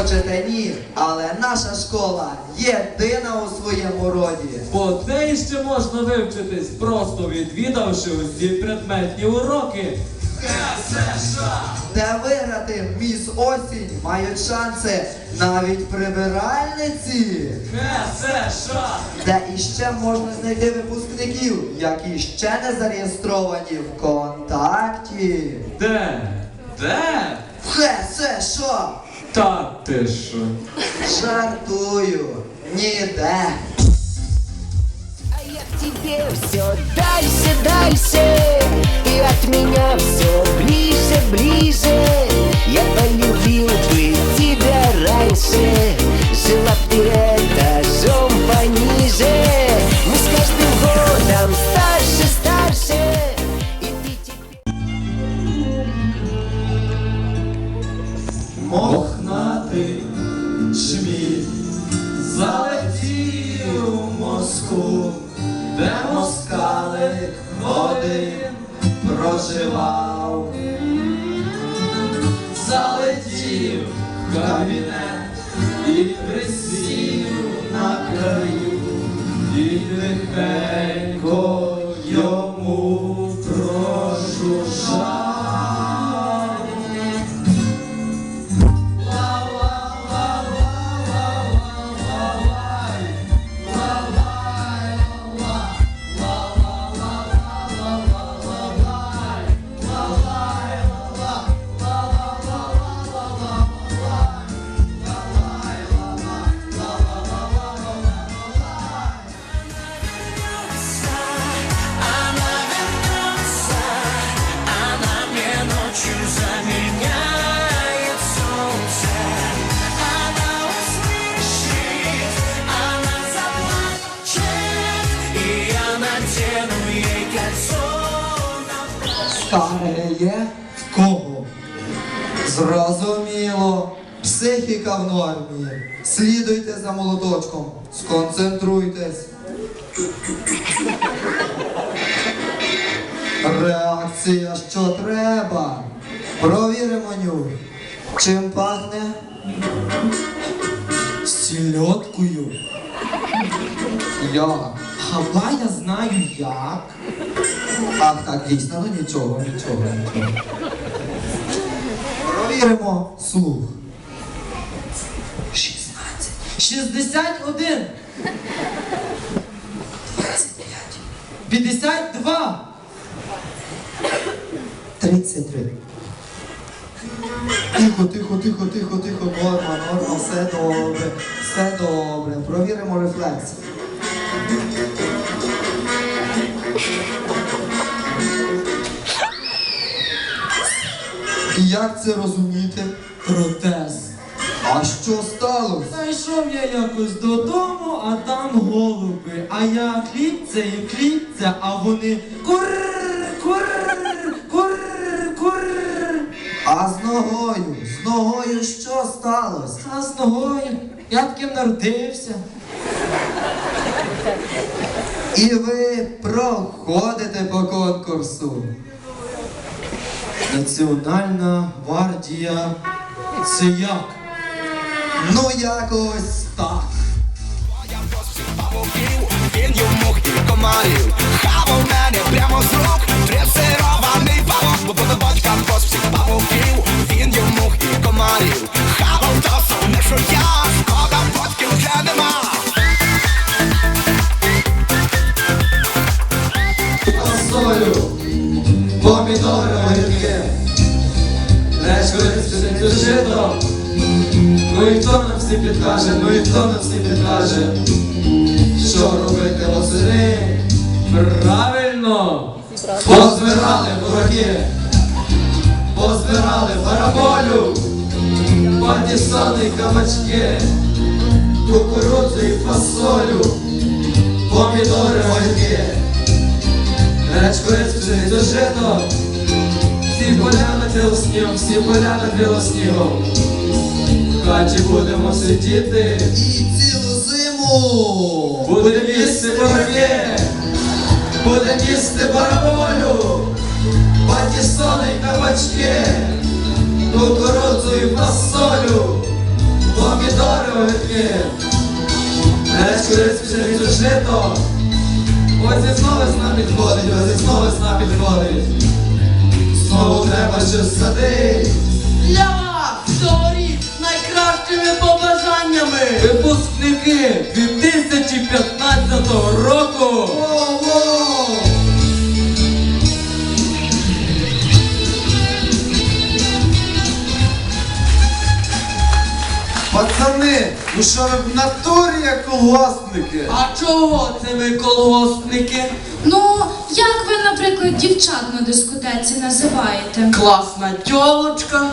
хочете ні, але наша школа єдина у своєму роді. По неї ще можна вивчитись, просто відвідавши усі предметні уроки. Де виграти міс осінь мають шанси навіть прибиральниці. Де іще можна знайти випускників, які ще не зареєстровані в контакті. Де? Де? Хе, це що? Та ти що? Жартую. Ніде. А я к тебе все дальше, дальше И от меня все ближе, ближе Я полюбил бы тебя раньше Жила б ты этажом пониже Мы с каждым годом старше, старше И проживав. Залетів в кабінет і присів на краю, і тихенько Стареє в кого? Зрозуміло. Психіка в нормі. Слідуйте за молоточком. Сконцентруйтесь. Реакція, що треба. Провіримо нюх. Чим пахне? Сільоткою. Як? Хава я знаю як. Ах, так, дійсно, ну нічого, нічого. Провіримо слух. 16, 61. 25, 52. 33. Тихо, тихо, тихо, тихо, тихо, норма, норма, все добре, все добре. Провіримо рефлекс. І як це розуміти? Протез. А що сталося? Зайшов я якось додому, а там голуби. А я хлібця і хлібця, а вони кур, кур, кур, кур. А з ногою? З ногою що сталося? А з ногою я таким народився. І ви проходите по конкурсу. Національна гвардія. Це як? Ну якось так. Він йому і комарів Хавав мене прямо з рук Дресирований павук Бо батька бос всіх павуків Він йому і комарів Хавав то саме, що і хто нам всі підкаже, ну і хто нам всі підкаже, що робити восени? Правильно! Позбирали бураки, позбирали параболю, патісони кабачки, кукурудзу і фасолю, помідори огірки. Речко пшеницю жито, всі поля накрило снігом, всі поля накрило снігом. В хаті будемо сидіти. І цілу зиму будемо їсти бараке, будемо їсти бараболю, патісони й кабачки, кукурудзу і фасолю, помідори огірки. Наш курець пшеницю жито, ось і знову весна підходить, ось і знову весна підходить. Знову треба щось садить. 2015 року! Пацани, ну що ви в натурі як колгоспники? А чого це ви колгоспники? Ну, як ви, наприклад, дівчат на дискотеці називаєте? Класна тьолочка,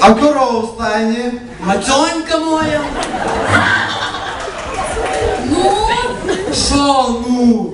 А корова в стайні? мацьонька моя. Ну, Що ну?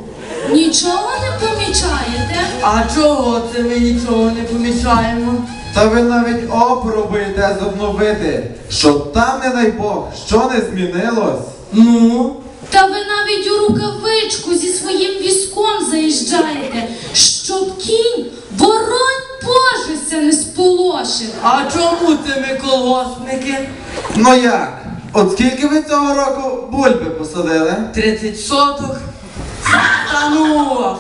нічого не помічаєте? А чого це ми нічого не помічаємо? Та ви навіть оперу боїтесь обновити, щоб там, не дай Бог, що не змінилось. Ну? Та ви навіть у рукавичку зі своїм візком заїжджаєте, щоб кінь, боронь Боже, ся не сполошив. А чому це ми колгоспники? Ну як? От скільки ви цього року бульби посадили? 30 соток? Та ну вас!